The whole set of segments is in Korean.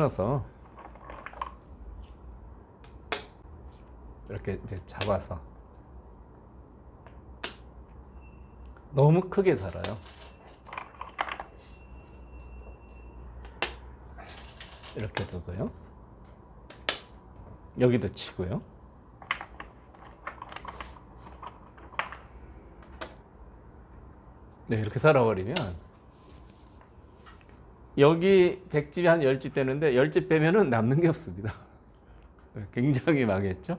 끊어서 이렇게 이제 잡아서 너무 크게 살아요. 이렇게 두고요. 여기도 치고요. 네, 이렇게 살아버리면 여기 100집이 한 10집 되는데 10집 빼면은 남는 게 없습니다. 굉장히 망했죠?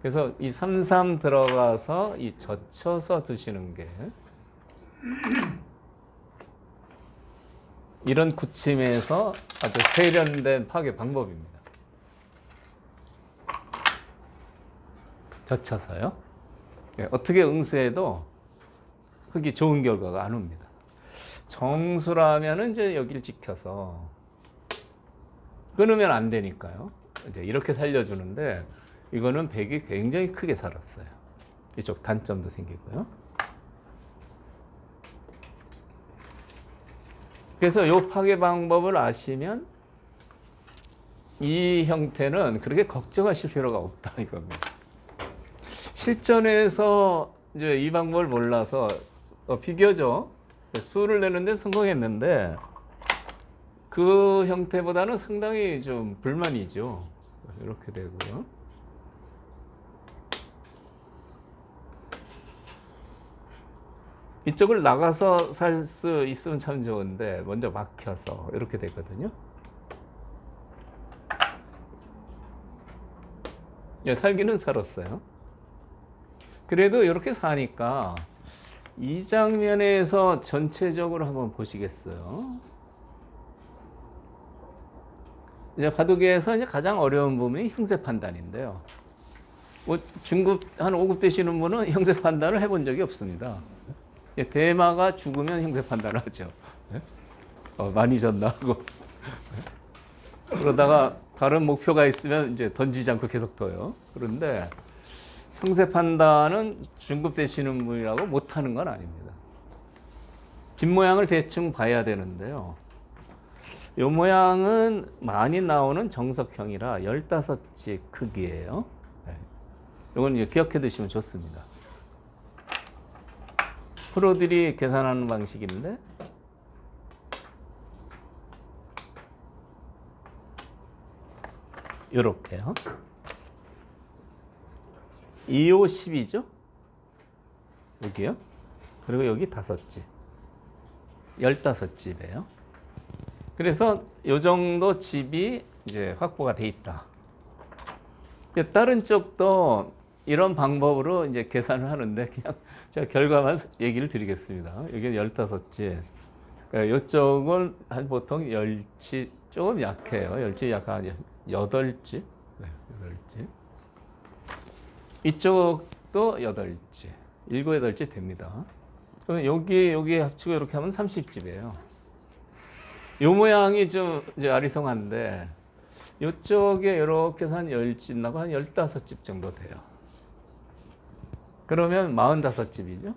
그래서 이 삼삼 들어가서 이 젖혀서 드시는 게 이런 구침에서 아주 세련된 파괴 방법입니다. 젖혀서요. 예, 어떻게 응수해도 흙이 좋은 결과가 안 옵니다. 정수라면은 이제 여기를 지켜서 끊으면 안 되니까요. 이제 이렇게 살려주는데 이거는 백이 굉장히 크게 살았어요. 이쪽 단점도 생기고요. 그래서 이 파괴 방법을 아시면 이 형태는 그렇게 걱정하실 필요가 없다 이겁니다. 실전에서 이제 이 방법을 몰라서 어, 비교적 수를 내는데 성공했는데 그 형태보다는 상당히 좀 불만이죠. 이렇게 되고요. 이쪽을 나가서 살 수 있으면 참 좋은데 먼저 막혀서 이렇게 되거든요. 예, 살기는 살았어요. 그래도 이렇게 사니까 이 장면에서 전체적으로 한번 보시겠어요. 이제 바둑에서 이제 가장 어려운 부분이 형세 판단인데요. 뭐 중급 한 5급 되시는 분은 형세 판단을 해본 적이 없습니다. 예, 대마가 죽으면 형세 판단을 하죠. 예? 어, 많이 졌나 하고 그러다가 다른 목표가 있으면 이제 던지지 않고 계속 둬요. 그런데 형세 판단은 중급 되시는 분이라고 못하는 건 아닙니다. 뒷 모양을 대충 봐야 되는데요. 이 모양은 많이 나오는 정석형이라 15지 크기예요. 네. 이건 이제 기억해 두시면 좋습니다. 프로들이 계산하는 방식인데 이렇게요. 2호 10이죠? 여기요. 그리고 여기 다섯 집. 15집이에요. 그래서 요 정도 집이 이제 확보가 돼 있다. 다른 쪽도 이런 방법으로 이제 계산을 하는데 그냥 제가 결과만 얘기를 드리겠습니다. 여기는 15집. 이쪽은 한 보통 10집 조금 약해요. 10집 약간 8집. 네, 8집. 이쪽도 8집. 7, 8집 됩니다. 그럼 여기 여기 합치고 이렇게 하면 30집이에요. 요 모양이 좀 이제 아리송한데 이쪽에 이렇게 해서 한 10집 나고 한 15집 정도 돼요. 그러면 45집이죠.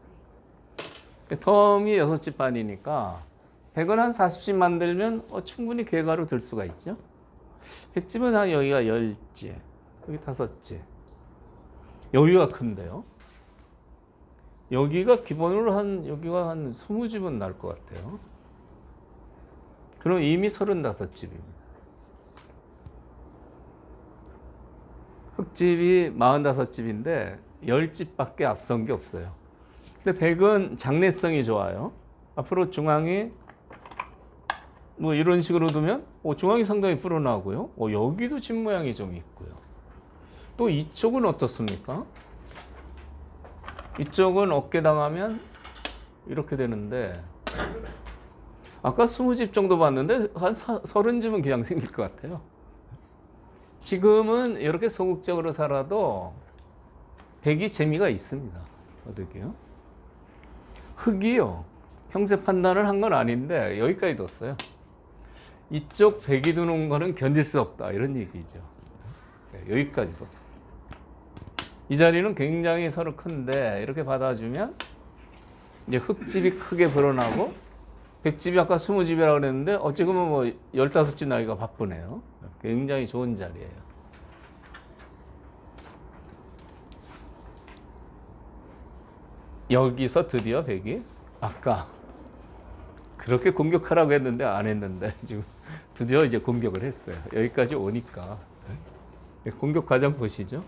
텀이 6집 반이니까 100은 한 40집 만들면 어, 충분히 괴가로 들 수가 있죠. 100집은 한 여기가 10집, 여기 5집. 여기가 큰데요. 여기가 기본으로 한 여기가 한 20집은 날 것 같아요. 그럼 이미 35집입니다. 흙집이 45집인데 10집밖에 앞선 게 없어요. 근데 100은 장래성이 좋아요. 앞으로 중앙이 뭐 이런 식으로 두면 어, 중앙이 상당히 불어나고요. 어, 여기도 집 모양이 좀 있고요. 또 이쪽은 어떻습니까? 이쪽은 어깨 당하면 이렇게 되는데 아까 20집 정도 봤는데 한 30집은 그냥 생길 것 같아요. 지금은 이렇게 소극적으로 살아도 백이 재미가 있습니다. 어떻게요? 흙이요. 형세 판단을 한 건 아닌데 여기까지 뒀어요. 이쪽 백이 두는 거는 견딜 수 없다 이런 얘기죠. 네, 여기까지 뒀어요. 이 자리는 굉장히 서로 큰데 이렇게 받아주면 이제 흙집이 크게 불어나고 100집이 아까 20집이라고 그랬는데 어 지금은 뭐 15집 나기가 바쁘네요. 굉장히 좋은 자리예요. 여기서 드디어 100이 아까 그렇게 공격하라고 했는데 안 했는데 지금 드디어 이제 공격을 했어요. 여기까지 오니까 네. 공격 과정 보시죠.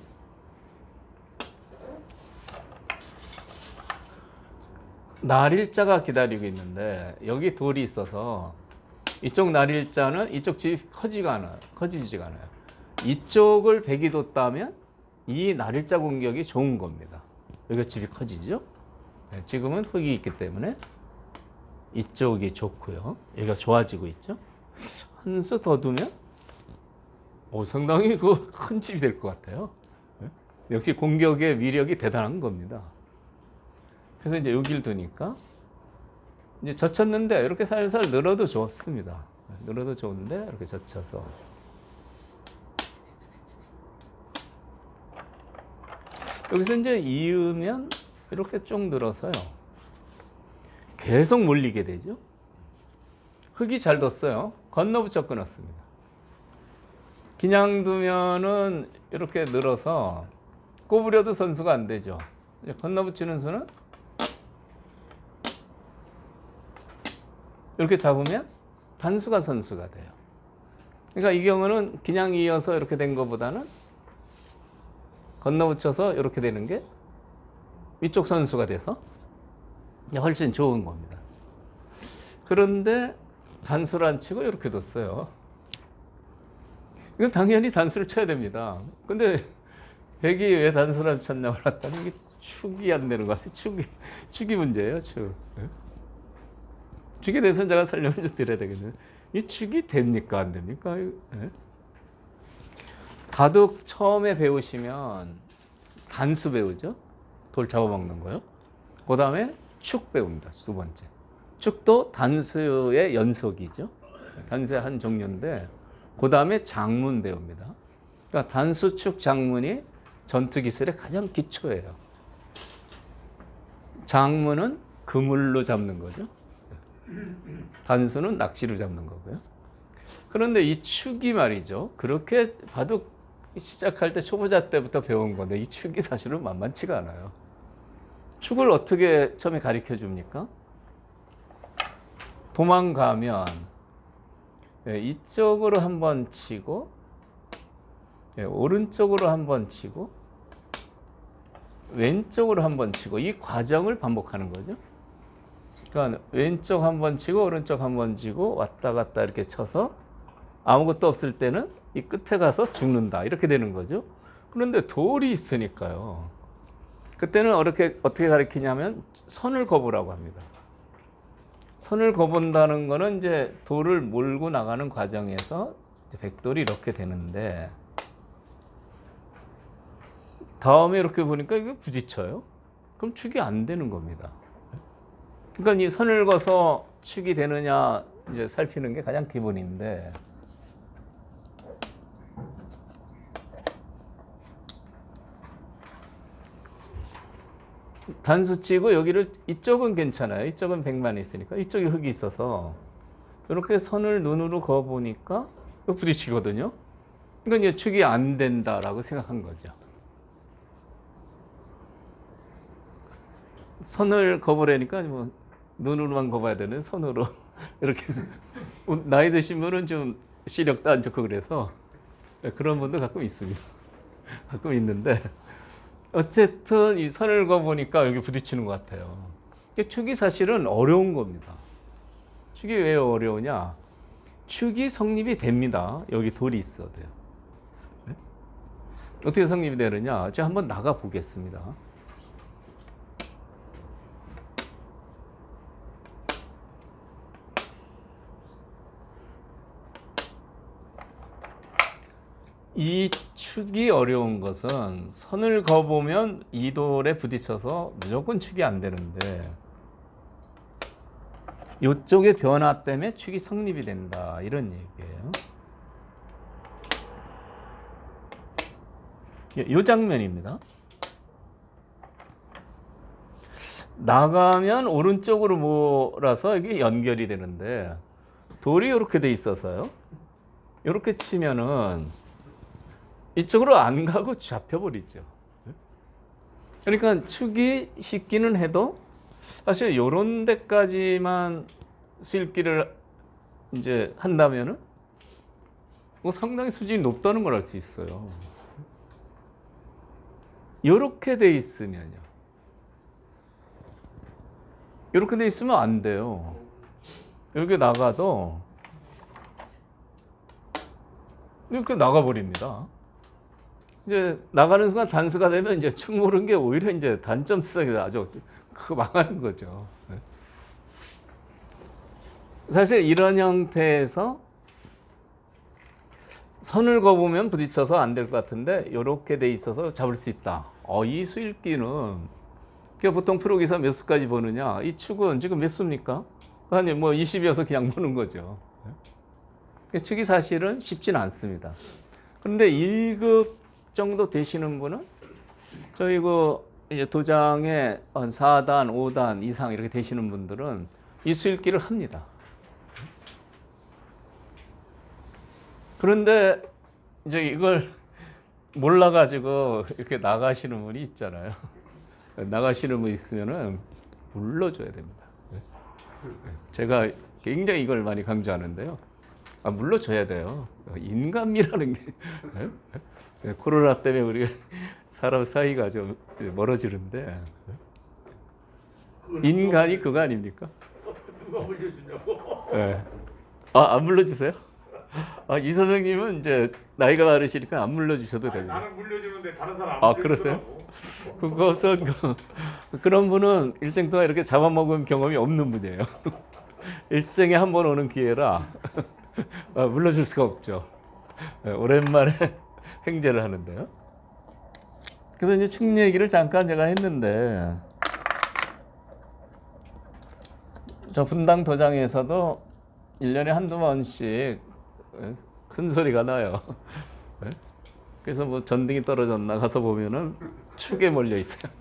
날일자가 기다리고 있는데 여기 돌이 있어서 이쪽 날일자는 이쪽 집이 커지가 않아요. 커지지가 않아요. 이쪽을 백이 뒀다면 이 날일자 공격이 좋은 겁니다. 여기가 집이 커지죠. 네, 지금은 흙이 있기 때문에 이쪽이 좋고요. 여기가 좋아지고 있죠. 한 수 더 두면 오, 상당히 그 큰 집이 될 것 같아요. 네? 역시 공격의 위력이 대단한 겁니다. 그래서 이제 여기를 두니까 이제 젖혔는데 이렇게 살살 늘어도 좋습니다. 늘어도 좋은데 이렇게 젖혀서 여기서 이제 이으면 이렇게 쭉 늘어서요. 계속 몰리게 되죠. 흙이 잘 뒀어요. 건너붙여 끊었습니다. 그냥 두면은 이렇게 늘어서 꼬부려도 선수가 안 되죠. 건너붙이는 수는 이렇게 잡으면 단수가 선수가 돼요. 그러니까 이 경우는 그냥 이어서 이렇게 된 것보다는 건너붙여서 이렇게 되는 게 위쪽 선수가 돼서 훨씬 좋은 겁니다. 그런데 단수를 안 치고 이렇게 뒀어요. 이건 당연히 단수를 쳐야 됩니다. 근데 백이 왜 단수를 안 쳤냐 말았더니 축이 안 되는 것 같아요. 축이, 축이 문제예요, 축. 예? 축에 대해서 제가 설명을 좀 드려야 되겠네요. 이 축이 됩니까? 안 됩니까? 예? 바둑 처음에 배우시면 단수 배우죠. 돌 잡아먹는 거요. 그 다음에 축 배웁니다. 두 번째. 축도 단수의 연속이죠. 단수의 한 종류인데, 그 다음에 장문 배웁니다. 그러니까 단수, 축, 장문이 전투 기술의 가장 기초예요. 장문은 그물로 잡는 거죠. 단수는 낚시로 잡는 거고요. 그런데 이 축이 말이죠. 그렇게 바둑 시작할 때 초보자 때부터 배운 건데 이 축이 사실은 만만치가 않아요. 축을 어떻게 처음에 가르쳐 줍니까? 도망가면 예, 이쪽으로 한 번 치고 예, 오른쪽으로 한 번 치고 왼쪽으로 한 번 치고 이 과정을 반복하는 거죠. 그러니까 왼쪽 한 번 치고 오른쪽 한 번 치고 왔다 갔다 이렇게 쳐서 아무것도 없을 때는 이 끝에 가서 죽는다 이렇게 되는 거죠. 그런데 돌이 있으니까요. 그때는 어떻게 어떻게 가르치냐면 선을 거부라고 합니다. 선을 거본다는 거는 이제 돌을 몰고 나가는 과정에서 백돌이 이렇게 되는데 다음에 이렇게 보니까 이게 부딪혀요. 그럼 축이 안 되는 겁니다. 그러니까 이 선을 거서 축이 되느냐 이제 살피는 게 가장 기본인데 단수 치고 여기를 이쪽은 괜찮아요. 이쪽은 백만 있으니까 이쪽에 흙이 있어서 이렇게 선을 눈으로 그어 보니까 부딪히거든요. 그러니까 이제 축이 안 된다라고 생각한 거죠. 선을 거보라니까 뭐 눈으로만 거봐야 되는 손으로 이렇게 나이 드신 분은 좀 시력도 안 좋고 그래서 그런 분도 가끔 있습니다. 가끔 있는데 어쨌든 이 선을 거보니까 여기 부딪히는 것 같아요. 축이 사실은 어려운 겁니다. 축이 왜 어려우냐? 축이 성립이 됩니다. 여기 돌이 있어야 돼요. 네? 어떻게 성립이 되느냐? 제가 한번 나가 보겠습니다. 이 축이 어려운 것은 선을 거보면 이 돌에 부딪혀서 무조건 축이 안 되는데 이쪽의 변화 때문에 축이 성립이 된다 이런 얘기예요. 이 장면입니다. 나가면 오른쪽으로 몰아서 이게 연결이 되는데 돌이 이렇게 돼 있어서요. 이렇게 치면은 이쪽으로 안 가고 잡혀버리죠. 그러니까 축이 쉽기는 해도 사실 요런 데까지만 수일기를 이제 한다면은 뭐 상당히 수준이 높다는 걸 알 수 있어요. 요렇게 돼 있으면요. 요렇게 돼 있으면 안 돼요. 여기 나가도 이렇게 나가 버립니다. 이제 나가는 순간 단수가 되면 이제 축 모르는 게 오히려 이제 단점 수석이 아주 크게 망하는 거죠. 네. 사실 이런 형태에서 선을 거보면 부딪혀서 안 될 것 같은데 이렇게 돼 있어서 잡을 수 있다. 어, 이 수일기는 보통 프로기사 몇 수까지 보느냐? 이 축은 지금 몇 수입니까? 아니 뭐 20이어서 그냥 보는 거죠. 그 축이 사실은 쉽지는 않습니다. 그런데 1급 정도 되시는 분은 저희 그 이제 도장에 한 4단, 5단 이상 이렇게 되시는 분들은 이 수일기를 합니다. 그런데 이제 이걸 몰라가지고 이렇게 나가시는 분이 있잖아요. 나가시는 분 있으면은 물러줘야 됩니다. 제가 굉장히 이걸 많이 강조하는데요. 아, 물러줘야 돼요. 인간미라는 게 네, 코로나 때문에 우리가 사람 사이가 좀 멀어지는데 인간이 그거 아닙니까? 누가 물려주냐고. 네. 아, 안 물러주세요? 아, 이 선생님은 이제 나이가 많으시니까 안 물러주셔도 아니, 됩니다. 나는 물려주는데 다른 사람 안 아, 물려주더라고. 그것은 그, 그런 분은 일생 동안 이렇게 잡아먹은 경험이 없는 분이에요. 일생에 한 번 오는 기회라 아, 물러줄 수가 없죠. 예, 오랜만에 횡재를 하는데요. 그래서 이제 축 얘기를 잠깐 제가 했는데 저 분당 도장에서도 1년에 한두 번씩 예, 큰 소리가 나요. 예? 그래서 뭐 전등이 떨어졌나 가서 보면은 축에 몰려 있어요.